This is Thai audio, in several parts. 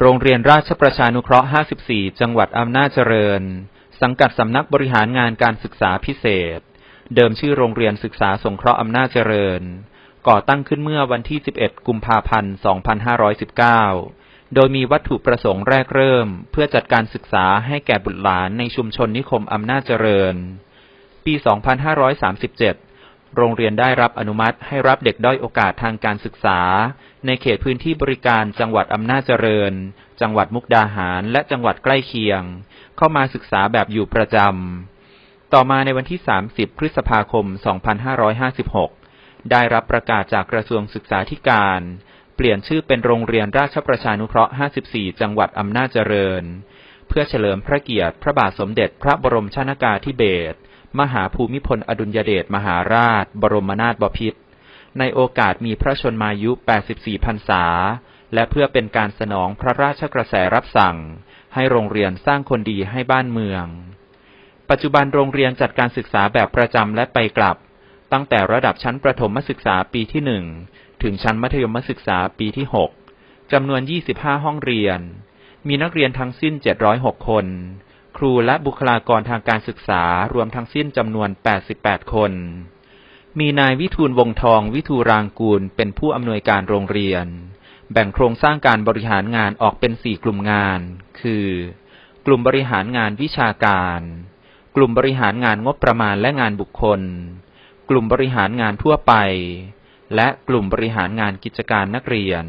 โรงเรียนราชประชานุเคราะห์ 54 จังหวัดอำนาจเจริญ สังกัดสำนักบริหารงานการศึกษาพิเศษ เดิมชื่อโรงเรียนศึกษาสงเคราะห์อำนาจเจริญ ก่อตั้งขึ้นเมื่อวันที่ 11 กุมภาพันธ์ 2519 โดยมีวัตถุประสงค์แรกเริ่ม เพื่อจัดการศึกษาให้แก่บุตรหลานในชุมชนนิคมอำนาจเจริญ ปี 2537 โรงเรียนได้รับอนุมัติให้รับเด็กด้อยโอกาสทางการศึกษา ในเขตพื้นที่บริการจังหวัดอำนาจเจริญ จังหวัดมุกดาหาร และจังหวัดใกล้เคียง เข้ามาศึกษาแบบอยู่ประจำ ต่อมาในวันที่ 30 พฤษภาคม 2556 ได้รับประกาศจากกระทรวงศึกษาธิการ เปลี่ยนชื่อเป็นโรงเรียนราชประชานุเคราะห์ 54 จังหวัดอำนาจเจริญ เพื่อเฉลิมพระเกียรติพระบาทสมเด็จพระบรมชนากาธิเบศร มหาภูมิพลอดุลยเดชมหาราช บรมนาถบพิตรในโอกาสมีพระชนมายุ 84 พรรษา และเพื่อเป็นการสนองพระราชกระแสรับสั่ง ให้โรงเรียนสร้างคนดีให้บ้านเมือง ปัจจุบันโรงเรียนจัดการศึกษาแบบประจำและไปกลับ ตั้งแต่ระดับชั้นประถมศึกษาปีที่หนึ่งถึงชั้นมัธยมศึกษาปีที่ 6จำนวน 25 ห้องเรียน มีนักเรียนทั้งสิ้น 706 คน ครูและบุคลากรทางการศึกษารวมทั้งสิ้นจำนวน 88 คน มีนายวิทูลวงทองวิทูรางกูลเป็นผู้อำนวยการโรงเรียน แบ่งโครงสร้างการบริหารงานออกเป็น 4 กลุ่มงาน คือ กลุ่มบริหารงานวิชาการ กลุ่มบริหารงานงบประมาณและงานบุคคล กลุ่มบริหารงานทั่วไป และกลุ่มบริหารงานกิจการนักเรียน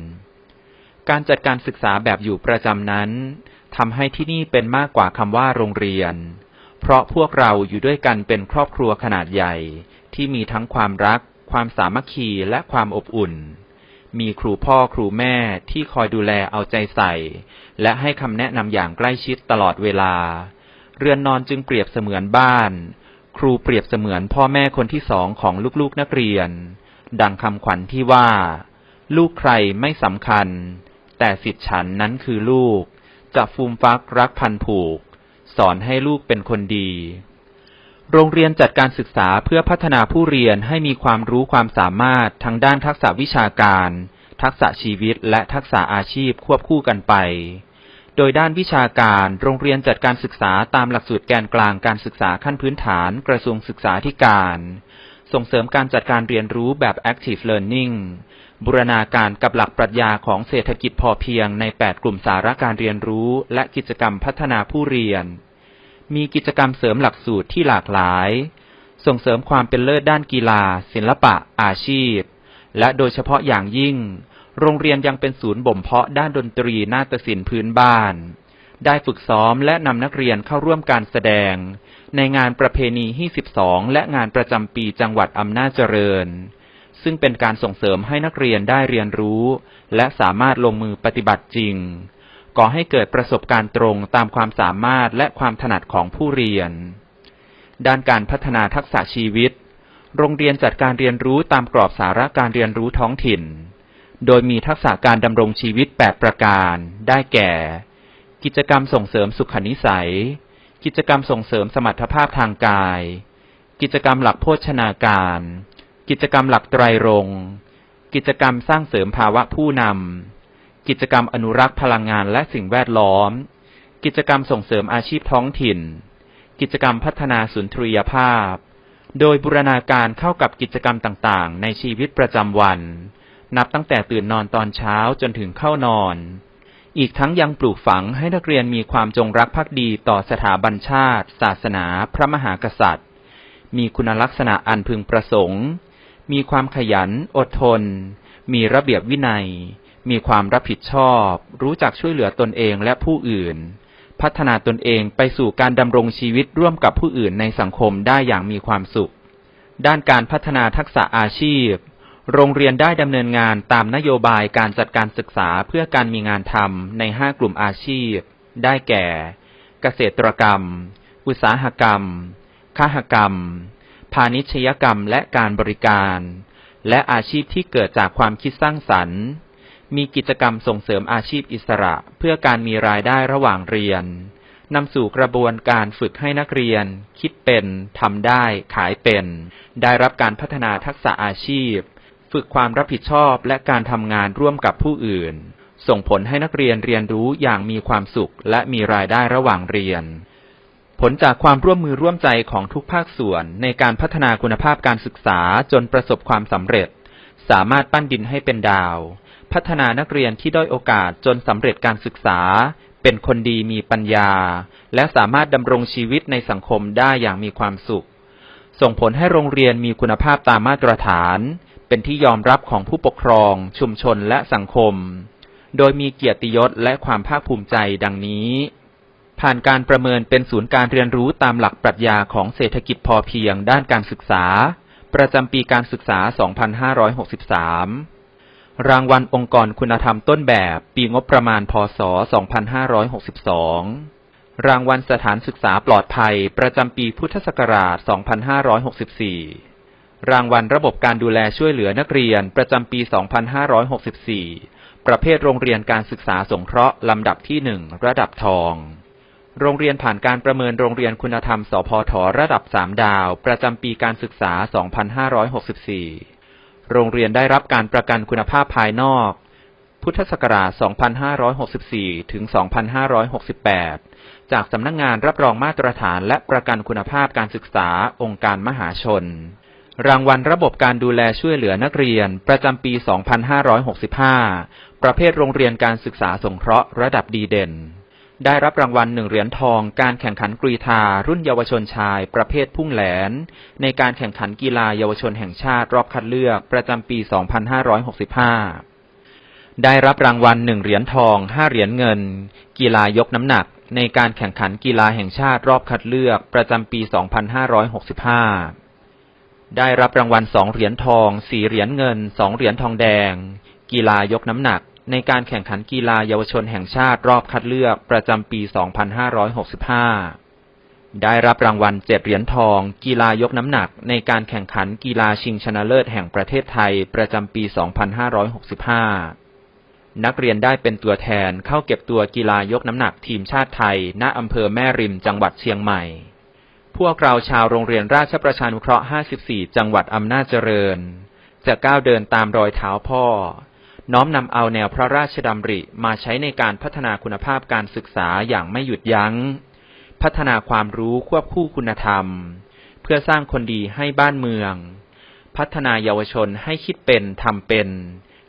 การจัดการศึกษาแบบอยู่ประจำนั้น ทำให้ที่นี่เป็นมากกว่าคำว่าโรงเรียน เพราะพวกเราอยู่ด้วยกันเป็นครอบครัวขนาดใหญ่ ที่มีทั้งความรัก ความสามัคคีและความอบอุ่น มีครูพ่อครูแม่ที่คอยดูแลเอาใจใส่ และให้คำแนะนำอย่างใกล้ชิดตลอดเวลา เรือนนอนจึงเปรียบเสมือนบ้าน ครูเปรียบเสมือนพ่อแม่คนที่สองของลูกๆนักเรียน ดังคำขวัญที่ว่า ลูกใครไม่สำคัญ แต่สิทธิฉันนั้นคือลูก จะฟูมฟักรักพันผูก สอนให้ลูกเป็นคนดี โรงเรียนจัดการศึกษาเพื่อพัฒนาผู้เรียนให้มีความรู้ความสามารถทางด้านทักษะวิชาการ ทักษะชีวิตและทักษะอาชีพควบคู่กันไป โดยด้านวิชาการโรงเรียนจัดการศึกษาตามหลักสูตรแกนกลางการศึกษาขั้นพื้นฐานกระทรวงศึกษาธิการ ส่งเสริมการจัดการเรียนรู้แบบ active learning บูรณาการกับหลักปรัชญาของเศรษฐกิจพอเพียงใน 8 กลุ่มสาระการเรียนรู้ และกิจกรรมพัฒนาผู้เรียน มีกิจกรรมเสริมหลักสูตรที่หลากหลาย ส่งเสริมความเป็นเลิศด้านกีฬา ศิลปะ อาชีพ และโดยเฉพาะอย่างยิ่ง โรงเรียนยังเป็นศูนย์บ่มเพาะด้านดนตรีนาฏศิลป์พื้นบ้าน ได้ฝึกซ้อมและนำนักเรียนเข้าร่วมการแสดง ในงานประเพณีที่12และงานประจำปีจังหวัดอำนาจเจริญ ซึ่งเป็นการส่งเสริมให้นักเรียนได้เรียนรู้ และสามารถลงมือปฏิบัติจริง ก่อให้เกิดประสบการณ์ตรงตามความสามารถและความถนัดของผู้เรียน ด้านการพัฒนาทักษะชีวิต โรงเรียนจัดการเรียนรู้ตามกรอบสาระการเรียนรู้ท้องถิ่น โดยมีทักษะการดำรงชีวิต 8 ประการ ได้แก่ กิจกรรมส่งเสริมสุขนิสัย กิจกรรมส่งเสริมสมรรถภาพทางกาย กิจกรรมหลักโภชนาการ กิจกรรมหลักไตรรงกิจกรรมสร้างเสริมภาวะผู้นำ กิจกรรมอนุรักษ์พลังงานและสิ่งแวดล้อม กิจกรรมส่งเสริมอาชีพท้องถิ่น กิจกรรมพัฒนาสุนทรียภาพ โดยบูรณาการเข้ากับกิจกรรมต่างๆ ในชีวิตประจำวัน นับตั้งแต่ตื่นนอนตอนเช้าจนถึงเข้านอน อีกทั้งยังปลูกฝังให้นักเรียนมีความจงรักภักดีต่อสถาบันชาติ ศาสนา พระมหากษัตริย์ มีคุณลักษณะอันพึงประสงค์ มีความขยัน อดทน มีระเบียบวินัย มีความรับผิดชอบ รู้จักช่วยเหลือตนเองและผู้อื่น พัฒนาตนเองไปสู่การดำรงชีวิตร่วมกับผู้อื่นในสังคมได้อย่างมีความสุข ด้านการพัฒนาทักษะอาชีพ โรงเรียนได้ดำเนินงานตามนโยบายการจัดการศึกษาเพื่อการมีงานทำใน 5 กลุ่มอาชีพ ได้แก่ เกษตรกรรม อุตสาหกรรมคหกรรม พาณิชยกรรมและการบริการ และอาชีพที่เกิดจากความคิดสร้างสรรค์ มีกิจกรรมส่งเสริมอาชีพอิสระเพื่อการมีรายได้ระหว่างเรียนนำสู่กระบวนการฝึกให้นักเรียน คิดเป็นทำได้ ขายเป็น ได้รับการพัฒนาทักษะอาชีพ ฝึกความรับผิดชอบและการทำงานร่วมกับผู้อื่น ส่งผลให้นักเรียนเรียนรู้อย่างมีความสุขและมีรายได้ระหว่างเรียน ผลจากความร่วมมือร่วมใจของทุกภาคส่วนในการพัฒนาคุณภาพการศึกษาจนประสบความสำเร็จ สามารถปั้นดินให้เป็นดาว พัฒนานักเรียนที่ด้อยโอกาสจนสำเร็จการศึกษา เป็นคนดีมีปัญญา และสามารถดำรงชีวิตในสังคมได้อย่างมีความสุข ส่งผลให้โรงเรียนมีคุณภาพตามมาตรฐาน เป็นที่ยอมรับของผู้ปกครอง ชุมชนและสังคม โดยมีเกียรติยศและความภาคภูมิใจดังนี้ ผ่านการประเมินเป็นศูนย์การเรียนรู้ตามหลักปรัชญาของเศรษฐกิจพอเพียงด้านการศึกษา ประจำปีการศึกษา 2563 รางวัลองค์กรคุณธรรมต้นแบบปีงบประมาณ พศ 2562 รางวัลสถานศึกษาปลอดภัยประจำปีพุทธศักราช 2564 รางวัลระบบการดูแลช่วยเหลือนักเรียนประจำปี 2564 ประเภทโรงเรียนการศึกษาสงเคราะห์ลำดับที่หนึ่งระดับทอง โรงเรียนผ่านการประเมินโรงเรียนคุณธรรม สพทระดับ 3 ดาว ประจำปีการศึกษา 2564 โรงเรียนได้รับการประกันคุณภาพภายนอก พุทธศักราช 2564 ถึง 2568 จากสำนักงงานรับรองมาตรฐานและประกันคุณภาพการศึกษาองค์การมหาชน รางวัลระบบการดูแลช่วยเหลือนักเรียนประจำปี 2565 ประเภทโรงเรียนการศึกษาสงเคราะห์ระดับดีเด่น ได้รับรางวัลหนึ่งเหรียญทองการแข่งขันกรีธารุ่นเยาวชนชายประเภทพุ่งแหลน ในการแข่งขันกีฬาเยาวชนแห่งชาติรอบคัดเลือกประจำปี 2565 ได้รับรางวัลหนึ่งเหรียญทองห้าเหรียญเงิน กีฬายกน้ำหนัก ในการแข่งขันกีฬาแห่งชาติรอบคัดเลือกประจำปี 2565 ได้รับรางวัลสองเหรียญทองสี่เหรียญเงินสองเหรียญทองแดง กีฬายกน้ำหนัก ในการแข่งขันกีฬาเยาวชนแห่งชาติรอบคัดเลือกประจำปี 2565 ได้รับรางวัลเจ็ดเหรียญทอง กีฬายกน้ำหนัก ในการแข่งขันกีฬาชิงชนะเลิศแห่งประเทศไทยประจำปี 2565 นักเรียนได้เป็นตัวแทนเข้าเก็บตัวกีฬายกน้ำหนักทีมชาติไทย ณอำเภอแม่ริมจังหวัดเชียงใหม่พวกเราชาวโรงเรียนราชประชานุเคราะห์ 54 จังหวัดอำนาจเจริญ จะก้าวเดินตามรอยเท้าพ่อ น้อมนำเอาแนวพระราชดำริมาใช้ในการพัฒนาคุณภาพการศึกษาอย่างไม่หยุดยัง้ง พัฒนาความรู้ควบคู่คุณธรรม เพื่อสร้างคนดีให้บ้านเมือง พัฒนาเยาวชนให้คิดเป็นทำเป็น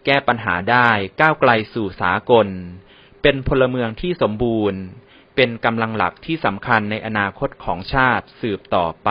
แก้ปัญหาได้ก้าวไกลสู่สากล เป็นพลเมืองที่สมบูรณ์ เป็นกำลังหลักที่สำคัญในอนาคตของชาติสืบต่อไป